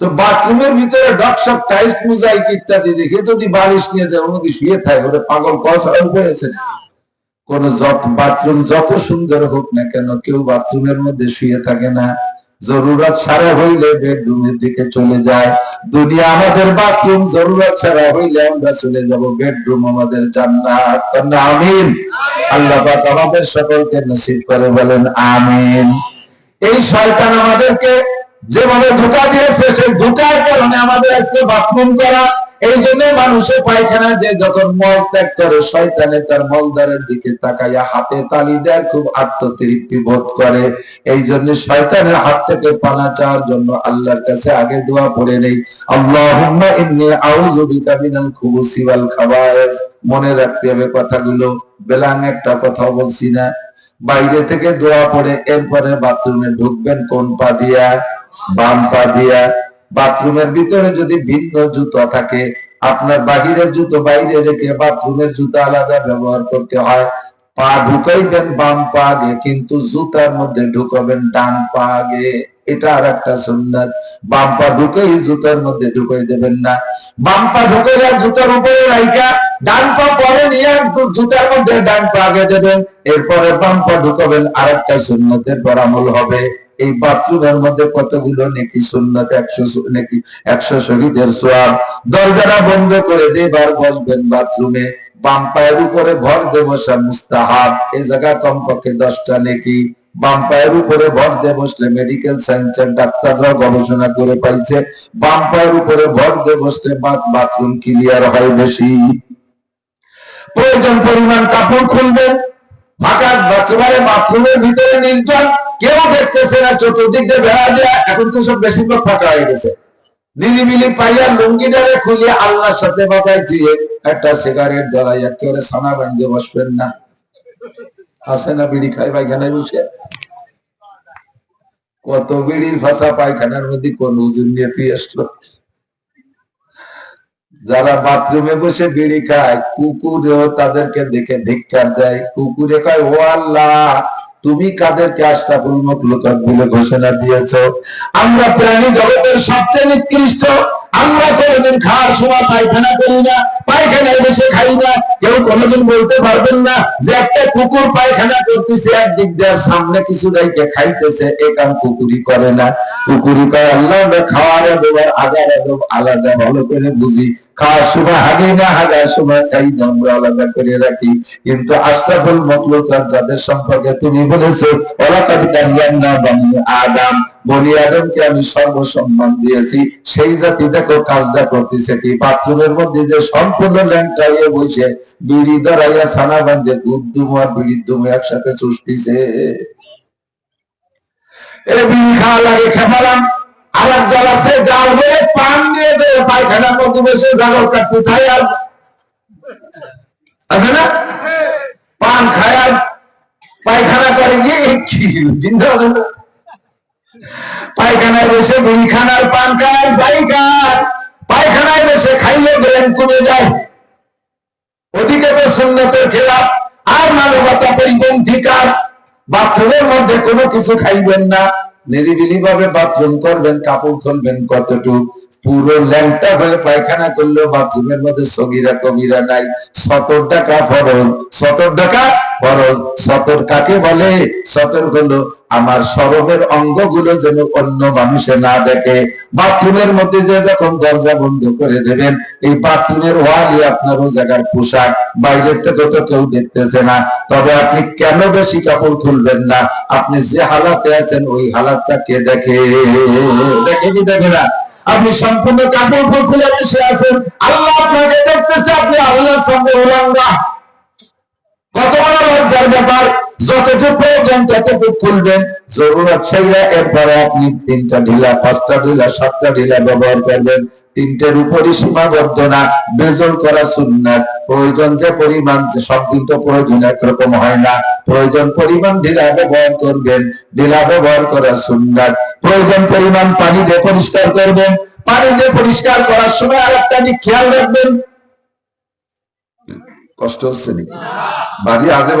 তো বাথরুমের ভিতরে ডকসব টাইস মুজাইক ইত্যাদি দেখে যদি বালিশ নিয়ে যায় ওর শুয়ে থাকে ওরে পাগল কষা হয়েছে কোন যত বাথরুম যত সুন্দর হোক না কেন, কেউ বাথরুমের মধ্যে শুয়ে থাকে না। জরুরত ছাড়া হইলে বেডরুমের দিকে চলে যায়। দুনিয়া আমাদের বাথরুম, জরুরত ছাড়া হইলে আমরা চলে যাব বেডরুম আমাদের জান্নাত। আমিন। আল্লাহ পাক আমাদের সকলকে নসিব করে বলেন, আমিন। এই শয়তান আমাদেরকে যেভাবে ধোকা দিয়েছে, সেই ধোকার কারণে আমাদের আজকে বাথরুম করা, এই জন্য মানুষের পায়খানা যে যখন মল ত্যাগ করে, শয়তানে তার মলদারের দিকে তাকাইয়া হাতে তালি দেয়, খুব আত্মতৃপ্তি বোধ করে। এই জন্য শয়তানের হাত থেকে পানা চাওয়ার জন্য আল্লাহর কাছে আগে দোয়া পড়ে নেই। আল্লাহুম্মা ইন্নী আউযু বিকা মিনাল খুবুসি ওয়াল খাবায়েস। মনে রাখতে হবে কথাগুলো, বেলাং একটা কথা বলছি না। বাইরে থেকে দোয়া পড়ে, এরপরে বাথরুমে ঢুকবেন কোন পা দিয়া? বাম পা দিয়া বাথরুমের ভিতরে যদি ভিন্ন জুতো থাকে, আপনার বাহিরের জুতো বাইরে রেখে বাথরুমের জুতো আলাদা ব্যবহার করতে হয়। পা ঢুকাইবেন বাম পা আগে, কিন্তু জুতার মধ্যে ঢুকাবেন ডান পা আগে। এটা আর একটা সুন্নাত। বাম পা ঢুকেই জুতার মধ্যে ঢুকাই দেবেন না। বাম পা ঢুকাইয়া জুতার উপরে রাইকা ডান পা পরে নিয়ে জুতার মধ্যে ডান পা আগে দেবেন। এরপরে বাম পা ঢুকাবেন আর একটা সুন্নতের পরামল হবে। এই বাথরুমের মধ্যে কতগুলো নেকি সুন্নত, একশো নেকি একশো শহীদের সোয়াব? দরজাটা বন্ধ করে দেবার বসবেন বাথরুমে। বাম পায়ের উপরে ভর দিয়ে বসা মুস্তাহাব। এই জায়গা কমপক্ষে দশটা নেকি? বাম পায়ের উপরে ভর দিয়ে বসলে মেডিকেল সায়েন্সের ডাক্তাররা গবেষণা করে পাইছে। বাম পায়ের উপরে ভর দিয়ে বসলে বাথরুম ক্লিয়ার হয় বেশি। প্রয়োজন পরিমাণ কাপড় খুলবেন। ফাঁকা একেবারে বাথরুমের ভিতরে নির্জন কেউ দেখতেছে না, চতুর্দিক দিয়ে বেড়া দেয়া এখন তো সব বেশিরভাগ ফাঁকা হয়ে গেছে। নিলিমিলি পাইয়া লুঙ্গিটারে খুলিয়ে আল্লাহর সাথে বাতায় দিয়ে একটা সিগারেট জ্বালাই একেবারে সানা বান্ধে বসবেন না। আসে না বিড়ি খাই পায়খানায় বসে? কত বিড়ি ফাঁসা পায়খানার মধ্যে কোন ওজন নিয়ে তুই আসলো? যারা বাথরুমে বসে বিড়ি খায়, কুকুরেও তাদেরকে দেখে ধিক্কার দেয়। কুকুরে কয়, ও আল্লাহ তুমি কাদেরকে আশরাফুল মখলুকাত বলে ঘোষণা দিয়েছ? আমরা প্রাণী জগতের সবচেয়ে নিকৃষ্ট। আমরা কোনোদিন খাওয়ার সময় পায়খানা করি না, পায়খানায় বসে খাই না। কেউ কোনোদিন বলতে পারবেন না যে একটা কুকুর পায়খানা করতেছে, একদিক দিয়ে সামনে কিছু রেখে খাইতেছে? এ কাম কুকুরি করে না। কুকুরি করে আল্লাহ খাওয়ার আদব আলাদা ভালো করে বুঝি। খাওয়ার সময় হাগি না হাগার সময় খাই না আমরা আলাদা করে রাখি। কিন্তু মখলুকাত যাদের সম্পর্কে তুমি বলেছ ওরা না বানি আদাম আদমকে আমি সর্বসম্মান দিয়েছি। সেই জাতি দেখো কাজটা করতেছে কি? বাথরুমের মধ্যে যে সম্পূর্ণ ল্যাংটাইয়ে বসে, বিড়ি দাঁড়াইয়া ছানা বান্ধে গুদ্দুম আর বিড়ির একসাথে চুষতিছে। এ আর দল আছে গাল হয়ে পান দিয়ে যে পায়খানার মধ্যে বসে, জাগর কাটতে চাই আর আছে না? পান খায় আর পায়খানা করে না পায়খানায় বসে খানার, পান খান পায়খানায় বসে খাইলে ব্রেন কমে যায়। ওদিকে তো সুন্নতের খেলাফ, আর মানবতা পরিপন্থী কাজ। বাথরুমের মধ্যে কোনো কিছু খাইবেন না। নিরিবিলি ভাবে বাথরুম করবেন কাপড় খুলবেন কতটুক? পুরো ল্যাংটা হয়ে পায়খানা করলেও বাথরুমের মধ্যে সগিরা কবিরা নাই। সতর টাকা ফরজ সতর টাকা ফরজ। সতর কাকে বলে? সতর হলো, আমার সরবের অঙ্গগুলো যেন অন্য মানুষে না দেখে। বাথরুমের মধ্যে যে যখন দরজা বন্ধ করে দেবেন, এই বাথরুমের ওয়ালই আপনার ও জায়গার পোশাক, বাইরের থেকে তো কেউ দেখতেছে না। তবে আপনি কেন বেশি কাপড় খুলবেন না? আপনি যে হালাতে আছেন, ওই হালাতটা কে দেখে? দেখে কি দেখে না। আপনি সম্পূর্ণ কাপড় খুলে বসে আছেন। আল্লাহ আপনাকে দেখতেছে, আপনি আল্লাহর সঙ্গে উলঙ্গা। কত বড় লজ্জার ব্যাপার। যতটুকু প্রয়োজন ততটুকু খুলবেন জরুরত চাইলে এরপরে আপনি তিনটা ঢিলা, পাঁচটা ঢিলা, সাতটা ঢিলা ব্যবহার করবেন। তিনটের উপরই সীমাবদ্ধ না, বেজল করা সুন্নাত। প্রয়োজন যে পরিমাণ সব দিন তো প্রয়োজন, একরকম হয় না। প্রয়োজন পরিমাণ ঢিলা ব্যবহার করবেন, ঢিলা ব্যবহার করা সুন্নাত। প্রয়োজন পরিমাণ পানি দিয়ে পরিষ্কার করবেন। পানি দিয়ে পরিষ্কার করার সময় আরেকটা দিক খেয়াল রাখবেন। কষ্ট হচ্ছে নাকি? বাড়ি আজে